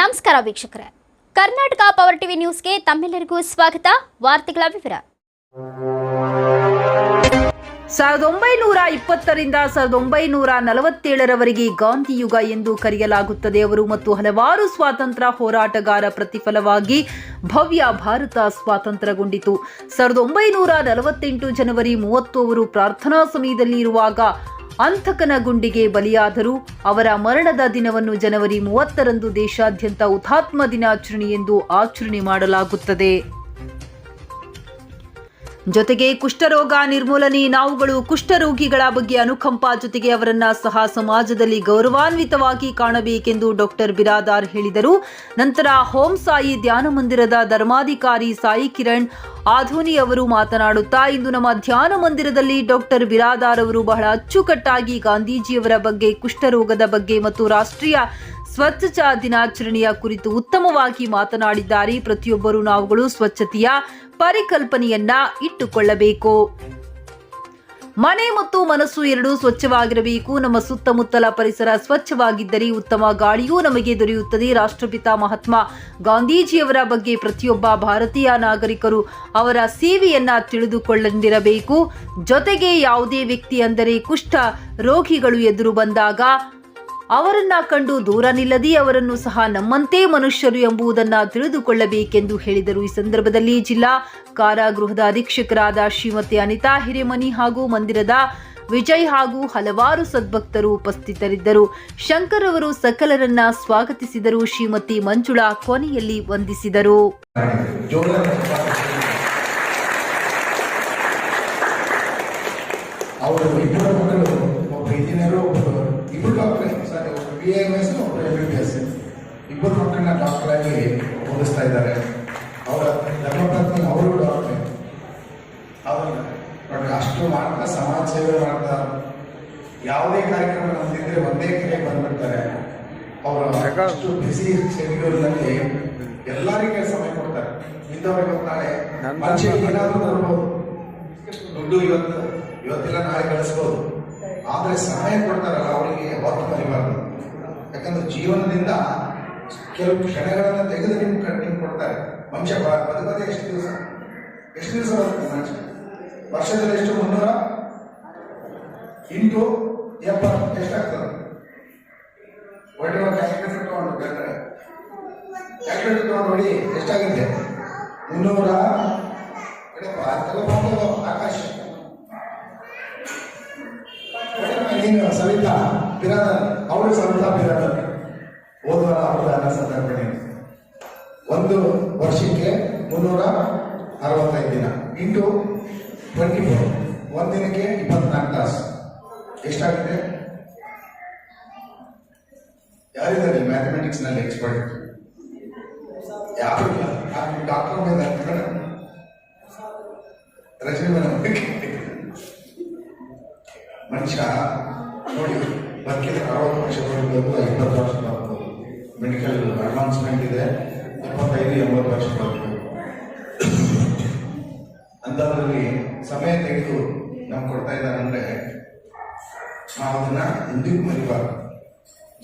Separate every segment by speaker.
Speaker 1: ನಮಸ್ಕಾರ ವೀಕ್ಷಕರೇ. Karnataka power TV ನ್ಯೂಸ್ಗೆ ತಮ್ಮೆಲ್ಲರಿಗೂ ಸ್ವಾಗತ. ವಾರ್ತೆಗಳ ವಿವರ.
Speaker 2: ಸಾವಿರದ ಒಂಬೈನೂರ ಇಪ್ಪತ್ತರಿಂದ ಸಾವಿರದ ಒಂಬೈನೂರ ನಲವತ್ತೇಳರವರೆಗೆ ಗಾಂಧಿ ಯುಗ ಎಂದು ಕರೆಯಲಾಗುತ್ತದೆ ಅವರು ಮತ್ತು ಹಲವಾರು ಸ್ವಾತಂತ್ರ್ಯ ಹೋರಾಟಗಾರ ಪ್ರತಿಫಲವಾಗಿ ಭವ್ಯ ಭಾರತ ಸ್ವಾತಂತ್ರ್ಯಗೊಂಡಿತು. ಸಾವಿರದ ಒಂಬೈನೂರ ನಲವತ್ತೆಂಟು ಜನವರಿ ಮೂವತ್ತು ಅವರು ಪ್ರಾರ್ಥನಾ ಸಮಯದಲ್ಲಿ ಇರುವಾಗ ಅಂತಕನ ಗುಂಡಿಗೆ ಬಲಿಯಾದರು ಅವರ ಮರಣದ ದಿನವನ್ನು ಜನವರಿ ಮೂವತ್ತರಂದು ದೇಶಾದ್ಯಂತ ಹುತಾತ್ಮ ದಿನಾಚರಣೆ ಎಂದು ಆಚರಣೆ ಮಾಡಲಾಗುತ್ತದೆ. ಜೊತೆಗೆ ಕುಷ್ಠರೋಗ ನಿರ್ಮೂಲನೆ, ನಾವುಗಳು ಕುಷ್ಠರೋಗಿಗಳ ಬಗ್ಗೆ ಅನುಕಂಪ ಜೊತೆಗೆ ಅವರನ್ನ ಸಹ ಸಮಾಜದಲ್ಲಿ ಗೌರವಾನ್ವಿತವಾಗಿ ಕಾಣಬೇಕೆಂದು ಡಾಕ್ಟರ್ ಬಿರಾದಾರ್ ಹೇಳಿದರು. ನಂತರ ಹೋಂ ಸಾಯಿ ಧ್ಯಾನ ಮಂದಿರದ ಧರ್ಮಾಧಿಕಾರಿ ಸಾಯಿ ಕಿರಣ್ ಆಧೋನಿ ಅವರು ಮಾತನಾಡುತ್ತಾ, ಇಂದು ನಮ್ಮ ಧ್ಯಾನ ಮಂದಿರದಲ್ಲಿ ಡಾಕ್ಟರ್ ಬಿರಾದಾರ್ ಅವರು ಬಹಳ ಅಚ್ಚುಕಟ್ಟಾಗಿ ಗಾಂಧೀಜಿಯವರ ಬಗ್ಗೆ, ಕುಷ್ಠರೋಗದ ಬಗ್ಗೆ ಮತ್ತು ರಾಷ್ಟ್ರೀಯ ಸ್ವಚ್ಛತಾ ದಿನಾಚರಣೆಯ ಕುರಿತು ಉತ್ತಮವಾಗಿ ಮಾತನಾಡಿದ್ದಾರೆ. ಪ್ರತಿಯೊಬ್ಬರು ನಾವುಗಳು ಸ್ವಚ್ಛತೆಯ ಪರಿಕಲ್ಪನೆಯನ್ನ ಇಟ್ಟುಕೊಳ್ಳಬೇಕು. ಮನೆ ಮತ್ತು ಮನಸ್ಸು ಎರಡೂ ಸ್ವಚ್ಛವಾಗಿರಬೇಕು. ನಮ್ಮ ಸುತ್ತಮುತ್ತಲ ಪರಿಸರ ಸ್ವಚ್ಛವಾಗಿದ್ದರೆ ಉತ್ತಮ ಗಾಳಿಯೂ ನಮಗೆ ದೊರೆಯುತ್ತದೆ. ರಾಷ್ಟ್ರಪಿತ ಮಹಾತ್ಮ ಗಾಂಧೀಜಿಯವರ ಬಗ್ಗೆ ಪ್ರತಿಯೊಬ್ಬ ಭಾರತೀಯ ನಾಗರಿಕರು ಅವರ ಸೇವೆಯನ್ನ ತಿಳಿದುಕೊಳ್ಳದಿರಬೇಕು. ಜೊತೆಗೆ ಯಾವುದೇ ವ್ಯಕ್ತಿ ಅಂದರೆ ಕುಷ್ಠ ರೋಗಿಗಳು ಎದುರು ಬಂದಾಗ ಅವರನ್ನ ಕಂಡು ದೂರ ನಿಲ್ಲದೆ ಅವರನ್ನು ಸಹ ನಮ್ಮಂತೆ ಮನುಷ್ಯರು ಎಂಬುದನ್ನು ತಿಳಿದುಕೊಳ್ಳಬೇಕೆಂದು ಹೇಳಿದರು. ಈ ಸಂದರ್ಭದಲ್ಲಿ ಜಿಲ್ಲಾ ಕಾರಾಗೃಹದ ಅಧೀಕ್ಷಕರಾದ ಶ್ರೀಮತಿ ಅನಿತಾ ಹಿರೇಮನಿ ಹಾಗೂ ಮಂದಿರದ ವಿಜಯ್ ಹಾಗೂ ಹಲವಾರು ಸದ್ಭಕ್ತರು ಉಪಸ್ಥಿತರಿದ್ದರು. ಶಂಕರ್ ಅವರು ಸಕಲರನ್ನ ಸ್ವಾಗತಿಸಿದರು. ಶ್ರೀಮತಿ ಮಂಜುಳಾ ಕೊನೆಯಲ್ಲಿ ವಂದಿಸಿದರು.
Speaker 3: ಅವರು ಇಬ್ಬರು ಮಕ್ಕಳನ್ನ ಡಾಕ್ಟರ್ ಆಗಿ ಓದಿಸ್ತಾ ಇದ್ದಾರೆ. ಅವರ ಧರ್ಮಪತ್ನಿ ಅವರು ಡಾಕ್ಟ್ರೆ ಅವರು ನೋಡಿ ಅಷ್ಟು ಮಾಡ್ತಾ ಸಮಾಜ ಸೇವೆ ಮಾಡ್ತಾ ಯಾವುದೇ ಕಾರ್ಯಕ್ರಮ ನಮ್ದಿದ್ರೆ ಒಂದೇ ಕಡೆ ಬಂದ್ಬಿಡ್ತಾರೆ. ಅವರು ಅಷ್ಟು ಬಿಸಿ ಶೆಡ್ಯೂಲ್ನಲ್ಲಿ ಎಲ್ಲರಿಗೆ ಸಮಯ ಕೊಡ್ತಾರೆ ಇಂಥವ್ರಿಗೆ ಗೊತ್ತಾಳೆ ನಾಳೆ ಮನುಷ್ಯರಿಗೆ ಏನಾದರೂ ಬರ್ಬೋದು ದುಡ್ಡು ಇವತ್ತು ಇವತ್ತೆಲ್ಲ ನಾಳೆ ಕಳಿಸ್ಬೋದು. ಆದರೆ ಸಮಯ ಕೊಡ್ತಾರಲ್ಲ ಅವರಿಗೆ ಹೊತ್ತು ಮರಿಬಾರ್ದು ಯಾಕಂದ್ರೆ ಜೀವನದಿಂದ ಕೆಲವು ಕ್ಷಣಗಳನ್ನು ತೆಗೆದು ನಿಮ್ ಕ- ನಿಮ್ಗೆ ಕೊಡ್ತಾರೆ. ಮನುಷ್ಯ ಬದುಕೋದೇ ಎಷ್ಟು ದಿವಸ? ಎಷ್ಟು ದಿವಸ ಬದುಕ್ತಾನೆ ಮನುಷ್ಯ? ವರ್ಷದಲ್ಲಿ ಎಷ್ಟು? ಮುನ್ನೂರ? ಇಂಟು ಎಪ್ಪತ್ತು, ಎಷ್ಟಾಗ್ತದೆ? ಒಳ್ಳೆಯ ಕ್ಯಾಲ್ಕುಲೇಟರ್ ತಗೊಂಡು ಬೇಕಾದ್ರೆ. ಕ್ಯಾಲ್ಕುಲೇಟರ್ ತಗೊಂಡು ನೋಡಿ ಎಷ್ಟಾಗುತ್ತೆ? ಮುನ್ನೂರ? ಆಕಾಶ. ನೀನು ಸವಿತಾ ಬಿರಾದರ್ ಅವಳು ಸವಿತಾ ಬಿರಾದರ್ ಹೋದ್ವಾರ ಅನುದಾನ ಸಂದರ್ಭಣೆ. ಒಂದು ವರ್ಷಕ್ಕೆ ಮುನ್ನೂರ ಅರವತ್ತೈದು ದಿನ. ಇಂಟು ಟ್ವೆಂಟಿ ಫೋರ್ ಒಂದಿನಕ್ಕೆ ಇಪ್ಪತ್ನಾಲ್ಕು ತಾಸು. ಎಷ್ಟಾಗುತ್ತೆ? ಯಾರಿದ್ದಾರೆ ಮ್ಯಾಥಮೆಟಿಕ್ಸ್ನಲ್ಲಿ ಎಕ್ಸ್ಪರ್ಟ್ ಯಾರು ಇಲ್ಲ. Doctor madam. ರಜನಿ ಮೇಡಮ್ ಮನುಷ್ಯ ನೋಡಿ, ಬದುಕಿದ್ರೆ ಅರವತ್ತು ವರ್ಷ ಬದುಕಬೇಕು ಕೊಡ್ತಾ ಇದ್ದಾರೆ ಅಂದರೆ ನಾವು ಅದನ್ನ ಎಂದಿಗೂ ಮರಿಬಾರ್ದು.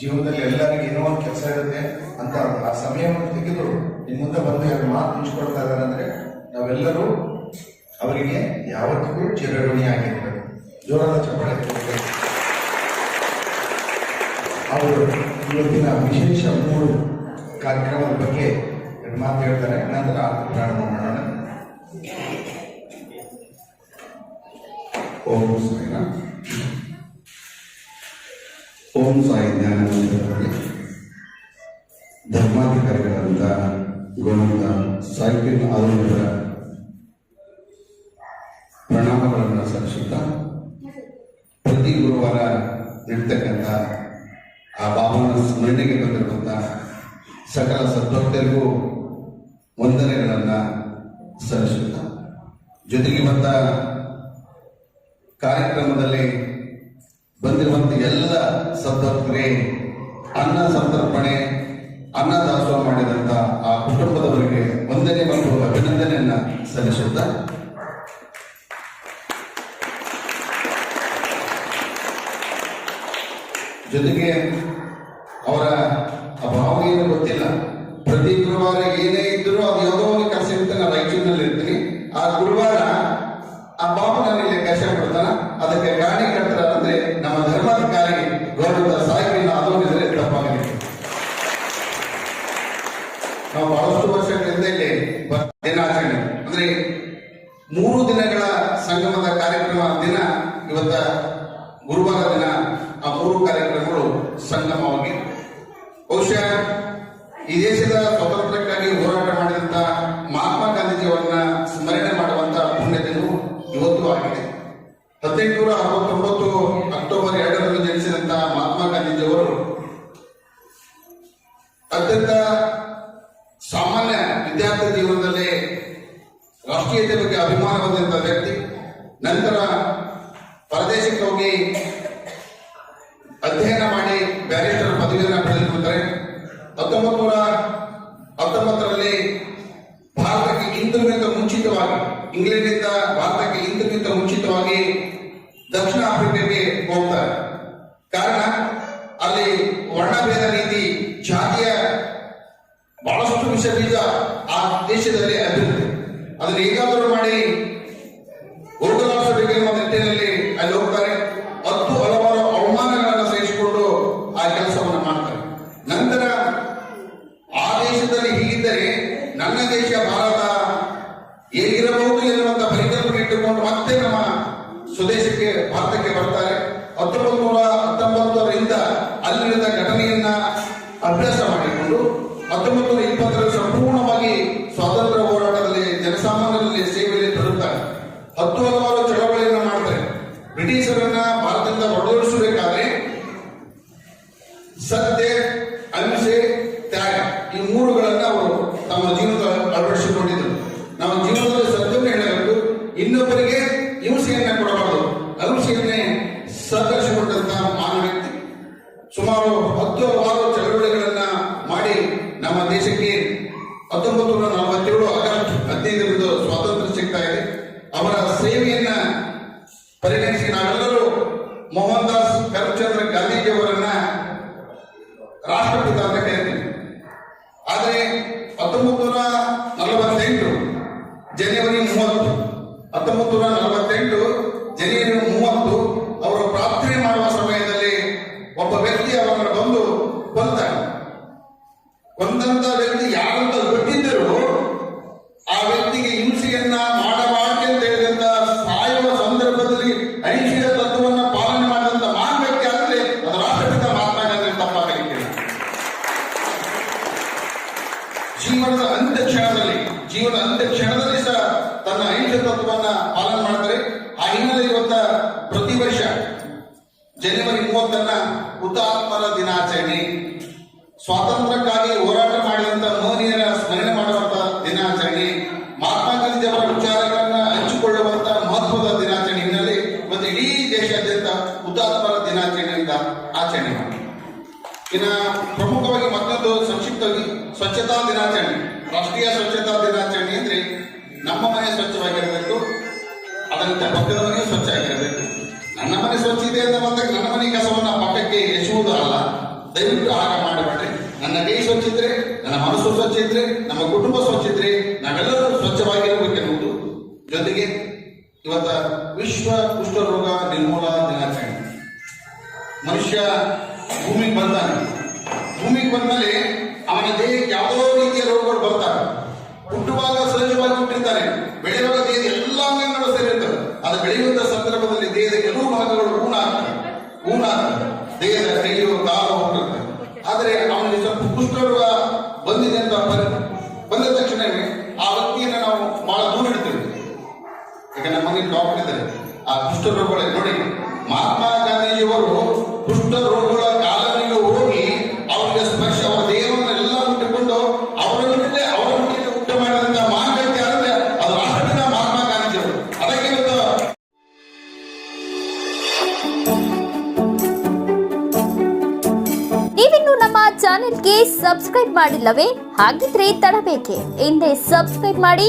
Speaker 3: ಜೀವನದಲ್ಲಿ ಎಲ್ಲರಿಗೂ ಏನೋ ಒಂದು ಕೆಲಸ ಇರುತ್ತೆ ಅಂತ ಆ ಸಮಯವನ್ನು ತೆಗೆದು ನಿಮ್ಮ ಮುಂದೆ ಬಂದು ಎರಡು ಮಾತು ಹಂಚ್ಕೊಳ್ತಾ ಇದ್ದಾರೆ ಅಂದರೆ, ನಾವೆಲ್ಲರೂ ಅವರಿಗೆ ಯಾವತ್ತಿಗೂ ಚಿರಋಣಿಯಾಗಿರ್ಬೇಕು ಜೋರಾದ ಚಪ್ಪಾಳೆ. ಅವರು ಇವತ್ತಿನ ವಿಶೇಷ ಮೂರು ಕಾರ್ಯಕ್ರಮದ ಬಗ್ಗೆ ಮಾತು ಹೇಳ್ತಾರೆ. ನಂತರ ಪ್ರಾರಂಭ ಮಾಡೋಣ. ಓಂ ಸಾಯಿನ ಓಂ ಸಾಯಿ ಜ್ಞಾನ ಮಂದಿರದಲ್ಲಿ ಗೋವಿಂದ ಸಾಹಿತ್ಯ ಆಧುನಿಕರ ಪ್ರಣಾಮಗಳನ್ನು ಸಲ್ಲಿಸುತ್ತಾ ಪ್ರತಿ ಗುರುವಾರ ನಡೀತಕ್ಕಂಥ ಆ ಬಾಬನ ಸ್ಮರಣೆಗೆ ಬಂದಿರುವಂಥ ಸಕಲ ಸದ್ಭಕ್ತರಿಗೂ ವಂದನೆಗಳನ್ನು ಸಲ್ಲಿಸುತ್ತಾ. ಜೊತೆಗೆ ಬಂದ ಕಾರ್ಯಕ್ರಮದಲ್ಲಿ ಬಂದಿರುವಂತ ಎಲ್ಲ ಸಂತರ್ಪಣೆ, ಅನ್ನ ಸಂತರ್ಪಣೆ, ಅನ್ನ ದಾಸೋಹ ಮಾಡಿದಂತ ಆ ಕುಟುಂಬದವರಿಗೆ ಒಂದನೇ ಒಂದು ಅಭಿನಂದನೆಯನ್ನ ಸಲ್ಲಿಸುತ್ತಾ ಜೊತೆಗೆ ಅವರ ಆ ಭಾವ ಏನು ಗೊತ್ತಿಲ್ಲ
Speaker 4: ಮೂರು ದಿನಗಳ ಸಂಗಮದ ಕಾರ್ಯಕ್ರಮ ದಿನ ಇವತ್ತ ಗುರುವಾರ ದಿನ ಆ ಮೂರು ಕಾರ್ಯಕ್ರಮಗಳು ಸಂಗಮವಾಗಿ ಬಹುಶಃ ಈ ದೇಶದ ಸ್ವಾತಂತ್ರ್ಯಕ್ಕಾಗಿ ಹೋರಾಟ ಮಾಡಿದಂತ ಮಹಾತ್ಮ ಗಾಂಧೀಜಿಯವರನ್ನ ಸ್ಮರಣೆ ಮಾಡುವಂತ ಪುಣ್ಯ ದಿನವು ಇವತ್ತು ಆಗಿದೆ ಹದಿನೆಂಟುನೂರ ಅರವತ್ತೊಂಬತ್ತು ಅಕ್ಟೋಬರ್ ಎರಡರಂದು ಜನಿಸಿದಂತ ಮಹಾತ್ಮ ಗಾಂಧೀಜಿಯವರು ಅತ್ಯಂತ ಸಾಮಾನ್ಯ ವಿದ್ಯಾರ್ಥಿ ಜೀವನದಲ್ಲಿ ರಾಷ್ಟ್ರೀಯತೆ ಬಗ್ಗೆ ಅಭಿಮಾನ ಹೊಂದಿದಂತ ವ್ಯಕ್ತಿ ನಂತರ ಪರದೇಶಕ್ಕೆ ಹೋಗಿ ದೇಶದಲ್ಲಿ ನನ್ನ ದೇಶ ಭಾರತ ಹೇಗಿರಬಹುದು ಎನ್ನುವಂತ ಪರಿಕಲ್ಪನೆ ಇಟ್ಟುಕೊಂಡು ಮತ್ತೆ ನಮ್ಮ ಸ್ವದೇಶಕ್ಕೆ, ಭಾರತಕ್ಕೆ ಬರ್ತಾರೆ. ಹತ್ತೊಂಬತ್ತು ನೂರ ಹತ್ತೊಂಬತ್ತರಿಂದ ಅಲ್ಲಿನ ಘಟನೆಯನ್ನ ಅಭ್ಯಾಸ ಮಾಡಿಕೊಂಡು, ಹತ್ತೊಂಬತ್ತು ನೂರ ಇಪ್ಪತ್ತರಲ್ಲಿ ಸಂಪೂರ್ಣವಾಗಿ ಸ್ವಾತಂತ್ರ್ಯ ಹೋರಾಟದಲ್ಲಿ ಜನಸಾಮಾನ್ಯರಲ್ಲಿ ಸೇವೆಯಲ್ಲಿ ತೊಡಗುತ್ತಾರೆ ಹತ್ತು ಹಲವಾರು ಚಳವಳಿಯನ್ನು ಮಾಡ್ತಾರೆ ಬ್ರಿಟಿಷರನ್ನ ಭಾರತದಿಂದ ಹೊರಡೋಡಿಸಬೇಕಾದ್ರೆ ಸತ್ಯ ಅಹಿಂಸೆ ತ್ಯಾಗ ಈ ಮೂರುಗಳನ್ನ ಅವರು ತಮ್ಮ ಜೀವನದ ಅಳವಡಿಸಿಕೊಂಡಿದ್ದರು ನಮ್ಮ ಜೀವನದಲ್ಲಿ ಸತ್ಯವನ್ನು ಹೇಳಬೇಕು ಇನ್ನೊಬ್ಬರಿಗೆ ಹಿಂಸೆಯನ್ನ ಕೊಡಬಾರದು ಅಹಿಂಸೆಯನ್ನೇ ಸಹಕರಿಸಿಕೊಂಡಂತ ಮಾನವ ವ್ಯಕ್ತಿ ಸುಮಾರು ಹತ್ತು ಹಲವಾರು ಚಳವಳಿಗಳನ್ನ ಮಾಡಿ ನಮ್ಮ ದೇಶಕ್ಕೆ ಹತ್ತೊಂಬತ್ತು ನೂರ ನಲವತ್ತೇಳು ಆಗಸ್ಟ್ ಹದಿನೈದರಂದು ಸ್ವಾತಂತ್ರ್ಯ ಸಿಗ್ತಾ ಇದೆ ಅವರ ಸೇವೆಯನ್ನ ಪರಿಗಣಿಸಿ ನಾವೆಲ್ಲರೂ ಮೋಹನ್ ದಾಸ್ ಕರಮ್ಚಂದ್ರ ಗಾಂಧೀಜಿಯವರನ್ನ ರಾಷ್ಟ್ರಪಿತ ಅಂತ ಕರೀತೀವಿ ಆದರೆ ಹತ್ತೊಂಬತ್ತು ನೂರ ನಲವತ್ತೆಂಟು ಜನವರಿ ಮೂವತ್ತು ಹತ್ತೊಂಬತ್ತು ನೂರ ನಲವತ್ತೆಂಟು ಜನವರಿ ಮೂವತ್ತು, ಅವರು ಪ್ರಾರ್ಥನೆ ಮಾಡುವ ಸಮಯದಲ್ಲಿ ಒಬ್ಬ ವ್ಯಕ್ತಿ ಅವರನ್ನು ಬಂದು ಕೊಲ್ತಾನೆ ಕೊಂದಂತ ವ್ಯಕ್ತಿ ಯಾರಂತ ಗೊತ್ತಿದ್ದರೂ ಆ ವ್ಯಕ್ತಿಗೆ ಹಿಂಸೆಯನ್ನ ಮಾಡಬಾರದು ಅಂತ ಹೇಳಿದಂತ ಸಾಯುವ ಸಂದರ್ಭದಲ್ಲಿ ಅಹಿಂಸೆಯ ತತ್ವವನ್ನ ಪಾಲನೆ ಮಾಡಿದಂತ ಮಹಾನ್ ವ್ಯಕ್ತಿ ಆದ್ರೆ ಅದು ರಾಷ್ಟ್ರಪಿತ ಮಹಾತ್ಮ ಗಾಂಧಿ ಜೀವನದ ಅಂತ್ಯ ಕ್ಷಣದಲ್ಲಿ ಜೀವನ ಅಂತ್ಯ ಕ್ಷಣದಲ್ಲಿ ಸಹ ತನ್ನ ಅಹಿಂಸೆ ತತ್ವವನ್ನ ಪಾಲನೆ ಮಾಡ್ತಾರೆ ಆ ಹಿನ್ನೆಲೆ ಇವತ್ತ ಪ್ರತಿ ವರ್ಷ ಜನವರಿ ಮೂವತ್ತನ್ನ ಹುತಾತ್ಮರ ದಿನಾಚರಣೆ. ಸ್ವಾತಂತ್ರ್ಯಕ್ಕಾಗಿ ಹೋರಾಟ ಮಾಡಿದಂತ ಮಹನೀಯರ ಸ್ಮರಣೆ ಮಾಡುವಂತ ದಿನಾಚರಣೆ. ಮಹಾತ್ಮ ಗಾಂಧಿ ಅವರ ವಿಚಾರಗಳನ್ನ ಹಂಚಿಕೊಳ್ಳುವಂತ ಮಹತ್ವದ ದಿನಾಚರಣೆ ಹಿನ್ನೆಲೆ ಮತ್ತು ಇಡೀ ದೇಶಾದ್ಯಂತ ಹುತಾತ್ಮರ ದಿನಾಚರಣೆಯಿಂದ ಆಚರಣೆ ಮಾಡಿ ಇನ್ನ ಪ್ರಮುಖವಾಗಿ ಮತ್ತೊಂದು ಸಂಕ್ಷಿಪ್ತವಾಗಿ ಸ್ವಚ್ಛತಾ ದಿನಾಚರಣೆ. ರಾಷ್ಟ್ರೀಯ ಸ್ವಚ್ಛತಾ ದಿನಾಚರಣೆ ಅಂದ್ರೆ ನಮ್ಮ ಮನೆ ಸ್ವಚ್ಛವಾಗಿರಬೇಕು ಅದರಂತೆ ಪಕ್ಕದ ಮನೆ ಸ್ವಚ್ಛ ಆಗಿರಬೇಕು. ನನ್ನ ಮನೆ ಸ್ವಚ್ಛ ಇದೆ ಅಂತ ಬಂದಾಗ ನನ್ನ ಮನೆ ಕಸವನ್ನ ಪಕ್ಕಕ್ಕೆ ಎಸೆಯುವುದು ಅಲ್ಲ ದಯವಿಟ್ಟು ಹಾಗೆ ಮಾಡಬೇಡ್ರಿ ನನ್ನ ಕೈ ಸ್ವಚ್ಛ ಇದ್ರೆ ನನ್ನ ಮನಸ್ಸು ಸ್ವಚ್ಛ ಇದ್ರೆ ನಮ್ಮ ಕುಟುಂಬ ಸ್ವಚ್ಛ ಇದ್ರೆ ನಾವೆಲ್ಲರೂ ಸ್ವಚ್ಛವಾಗಿರಬೇಕೆನ್ನುವುದು ಜೊತೆಗೆ ಇವತ್ತ ವಿಶ್ವ ಕುಷ್ಠರೋಗ ನಿರ್ಮೂಲನಾ ದಿನಾಚರಣೆ. ಮನುಷ್ಯ ಭೂಮಿಗೆ ಬರ್ತಾನೆ ಈಗ ನಮ್ಮ ಮನೇಲಿ ಡಾಕ್ಟರ್ ಇದ್ದಾರೆ ಆ ಕುಷ್ಠರೋಗಗಳೇ ನೋಡಿ, ಮಹಾತ್ಮ ಗಾಂಧೀಜಿಯವರು ಕುಷ್ಠರೋಗಗಳ ಕಾಲನಿಗೆ ಹೋಗಿ ಅವರಿಗೆ ಸ್ಪರ್ಶ, ಅವರ ದೇಹವನ್ನೆಲ್ಲ ಮುಟ್ಟಿಕೊಂಡು ಉಂಟುಕೊಂಡು ಅವರ ಮುಟ್ಟಿಗೆ ಊಟ ಮಾಡಿದಂತ ಮಹಾನ್ ಅಂದ್ರೆ ಅದು ರಾಷ್ಟ್ರಪಿತ ಮಹಾತ್ಮ ಗಾಂಧೀಜಿಯವರು. ಅದಕ್ಕೆ ಇವತ್ತು
Speaker 1: ನೀವಿನ್ನು ನಮ್ಮ ಚಾನೆಲ್ಗೆ ಸಬ್ಸ್ಕ್ರೈಬ್ ಮಾಡಿಲ್ಲವೇ? ಹಾಗಿದ್ರೆ ತಡಬೇಕೆ. ಹಿಂದೆ ಸಬ್ಸ್ಕ್ರೈಬ್ ಮಾಡಿ